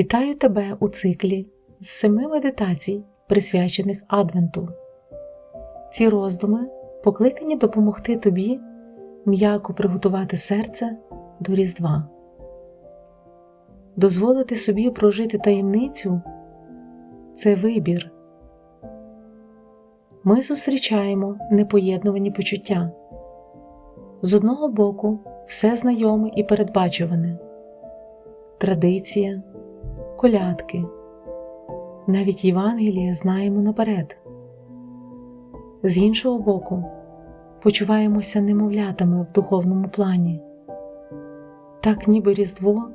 Вітаю тебе у циклі з семи медитацій, присвячених Адвенту. Ці роздуми покликані допомогти тобі м'яко приготувати серце до Різдва, дозволити собі прожити таємницю це вибір. Ми зустрічаємо непоєднувані почуття. З одного боку, все знайоме і передбачуване, традиція, колядки, навіть Євангелія знаємо наперед. З іншого боку, почуваємося немовлятами в духовному плані. Так ніби Різдво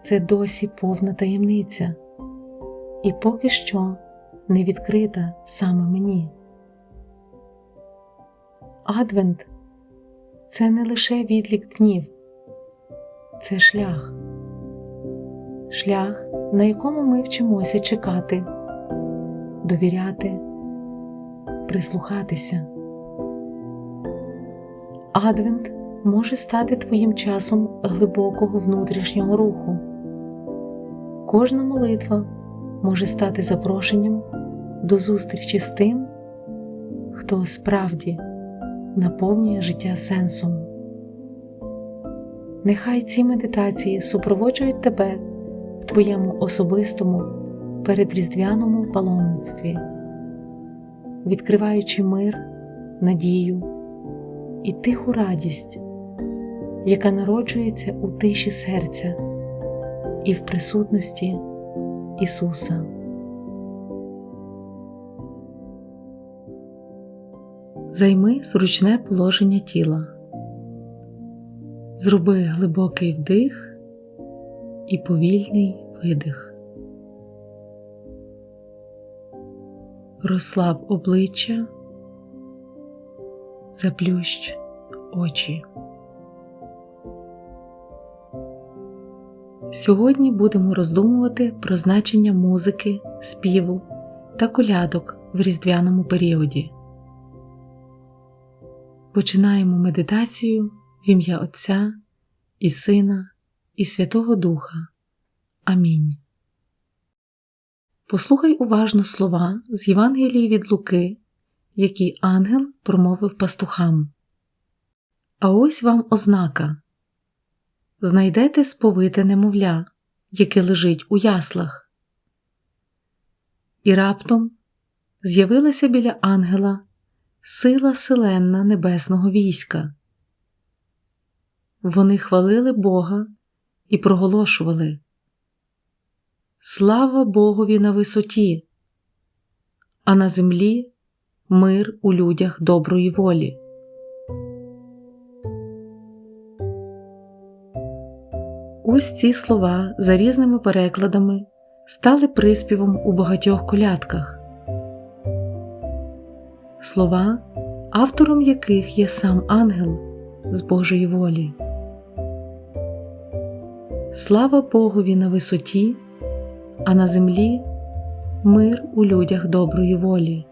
це досі повна таємниця, і поки що не відкрита саме мені. Адвент це не лише відлік днів, це шлях, шлях, на якому ми вчимося чекати, довіряти, прислухатися. Адвент може стати твоїм часом глибокого внутрішнього руху. Кожна молитва може стати запрошенням до зустрічі з тим, хто справді наповнює життя сенсом. Нехай ці медитації супроводжують тебе в твоєму особистому передріздвяному паломництві, відкриваючи мир, надію і тиху радість, яка народжується у тиші серця і в присутності Ісуса. Займи зручне положення тіла. Зроби глибокий вдих і повільний видих. Розслаб обличчя, заплющ очі. Сьогодні будемо роздумувати про значення музики, співу та колядок в різдвяному періоді. Починаємо медитацію в ім'я Отця і Сина, і Святого Духа. Амінь. Послухай уважно слова з Євангелії від Луки, які ангел промовив пастухам. А ось вам ознака знайдете сповите немовля, яке лежить у яслах. І раптом з'явилася біля ангела сила селенна небесного війська. Вони хвалили Бога і проголошували Слава Богові на висоті, а на землі мир у людях доброї волі. Ось ці слова за різними перекладами стали приспівом у багатьох колядках слова, автором яких є сам ангел з Божої волі. Слава Богові на висоті, а на землі мир у людях доброї волі.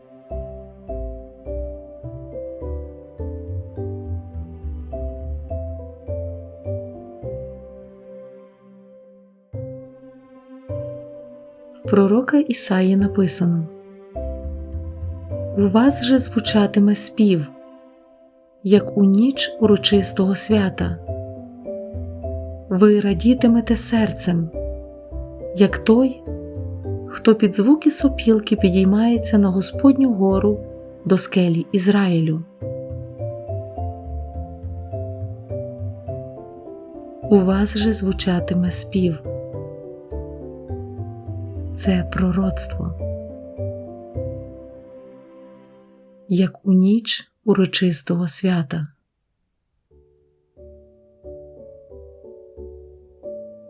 В пророка Ісаї написано у вас же звучатиме спів, як у ніч урочистого свята. Ви радітимете серцем, як той, хто під звуки сопілки підіймається на Господню гору до скелі Ізраїлю. У вас же звучатиме спів. Це пророцтво. як у ніч урочистого свята.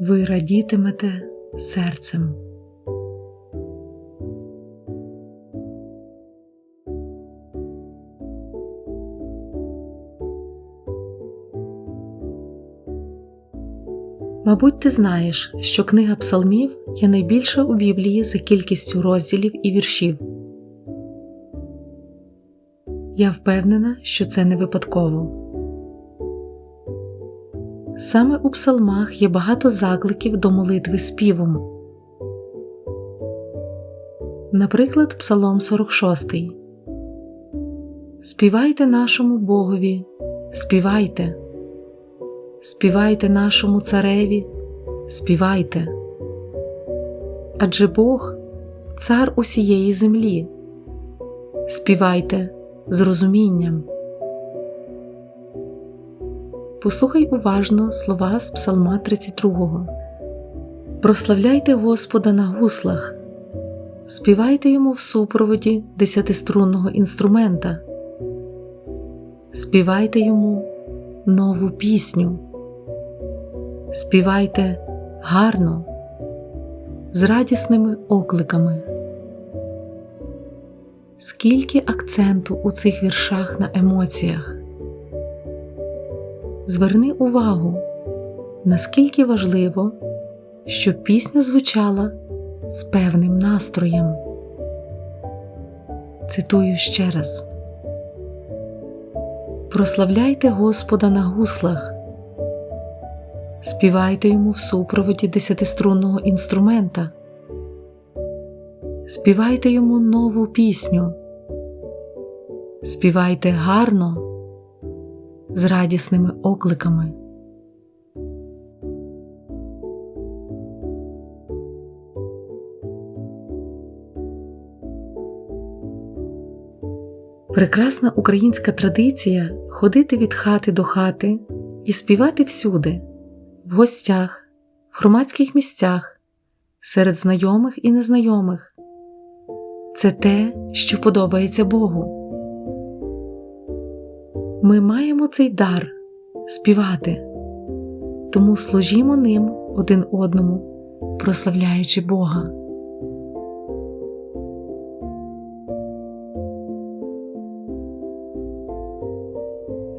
Ви радітимете серцем. Мабуть, ти знаєш, що книга Псалмів є найбільша у Біблії за кількістю розділів і віршів. Я впевнена, що це не випадково. Саме у псалмах є багато закликів до молитви співом, Наприклад, Псалом 46. Співайте нашому Богові, співайте, співайте нашому цареві, співайте. Адже Бог цар усієї землі. Співайте з розумінням. Послухай уважно слова з Псалма 32. Прославляйте Господа на гуслах, співайте йому в супроводі десятиструнного інструмента, співайте йому нову пісню, співайте гарно, з радісними окликами. Скільки акценту у цих віршах на емоціях. Зверни увагу, наскільки важливо, щоб пісня звучала з певним настроєм. Цитую ще раз: Прославляйте Господа на гуслах, співайте йому в супроводі десятиструнного інструмента, співайте йому нову пісню, співайте гарно з радісними окликами. Прекрасна українська традиція ходити від хати до хати і співати всюди, в гостях, в громадських місцях, серед знайомих і незнайомих. Це те, що подобається Богу. Ми маємо цей дар співати, тому служімо ним один одному, прославляючи Бога.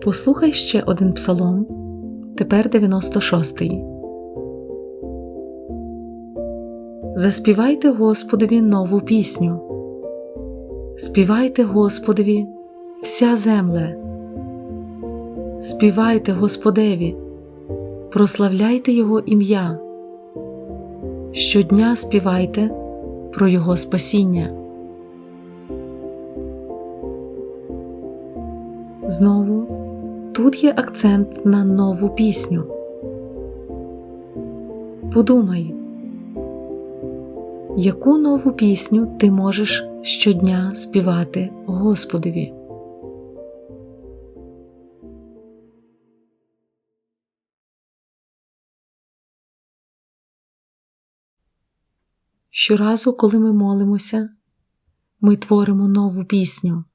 Послухай ще один псалом, тепер 96-й. Заспівайте Господові нову пісню. Співайте Господові вся земле. Співайте Господеві, прославляйте Його ім'я. Щодня співайте про Його спасіння. Знову тут є акцент на нову пісню. Подумай, яку нову пісню ти можеш щодня співати Господові. Щоразу, коли ми молимося, ми творимо нову пісню,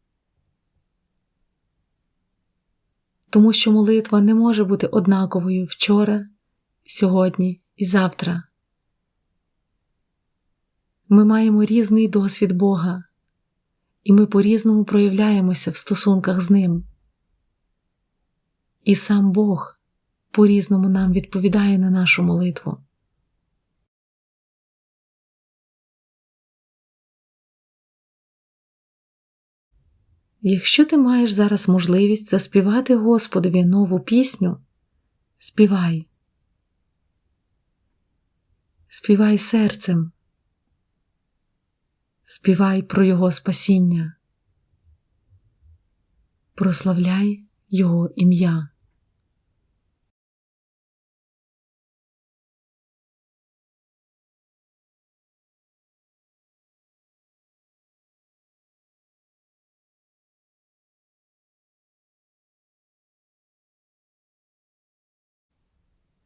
тому що молитва не може бути однаковою вчора, сьогодні і завтра. Ми маємо різний досвід Бога, і ми по-різному проявляємося в стосунках з Ним. І сам Бог по різному нам відповідає на нашу молитву. Якщо ти маєш зараз можливість заспівати Господові нову пісню, співай. Співай серцем, співай про Його спасіння, прославляй Його ім'я.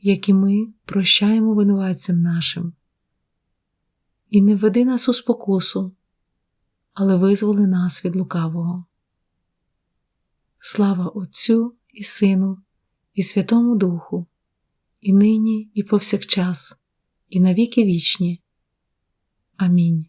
як і ми прощаємо винуватцям нашим. І не введи нас у спокусу, але визволи нас від лукавого. Слава Отцю і Сину, і Святому Духу, і нині, і повсякчас, і навіки вічні. Амінь.